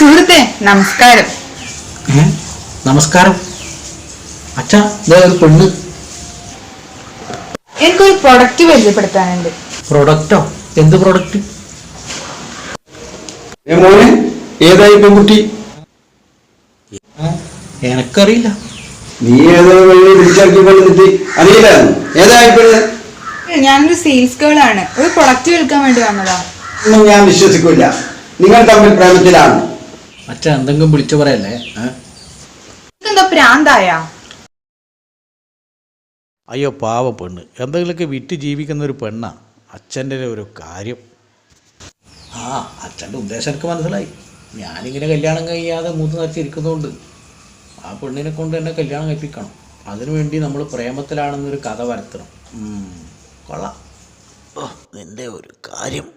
സുഹൃത്തെ നമസ്കാരം? നമസ്കാരം. അച്ഛാ ഒരു പെണ്ണ്. എനിക്കൊരു പ്രൊഡക്റ്റ് പരിചയപ്പെടുത്താനുണ്ട്. പ്രൊഡക്റ്റോ എന്ത് പ്രൊഡക്റ്റ് ഏ മോനെ ഏതായി പെൺകുട്ടി? എനക്കറിയില്ല. നീ ഏതോ വഴി വിളിച്ചാക്കി കൊണ്ടിട്ട് അറിയില്ല ഏതായി പെണ്ണ്? ഞാനൊരു സെയിൽസ് ഗേൾ ആണ്. ഒരു പ്രൊഡക്റ്റ് വിൽക്കാൻ വേണ്ടി വന്നതാ. ഒന്നും ഞാൻ വിശ്വസിക്കില്ല. നിങ്ങൾ തമ്മിൽ പ്രേമത്തിലാണ്. അച്ഛൻ എന്തെങ്കിലും വിളിച്ചു പറയല്ലേ? എന്താ പ്രാന്തായ? അയ്യോ പാവ പെണ്ണ്. എന്തെങ്കിലുമൊക്കെ വിറ്റ് ജീവിക്കുന്ന ഒരു പെണ്ണാ. അച്ഛന്റെ ഒരു കാര്യം. ആ അച്ഛന്റെ ഉദ്ദേശം എനിക്ക് മനസ്സിലായി. ഞാനിങ്ങനെ കല്യാണം കഴിയാതെ മൂന്ന് നിറച്ചിരിക്കുന്നതുകൊണ്ട് ആ പെണ്ണിനെ കൊണ്ട് എന്നെ കല്യാണം കഴിപ്പിക്കണം. അതിനുവേണ്ടി നമ്മൾ പ്രേമത്തിലാണെന്നൊരു കഥ വരുത്തണം. കൊള്ളാം. നിന്റെ ഒരു കാര്യം.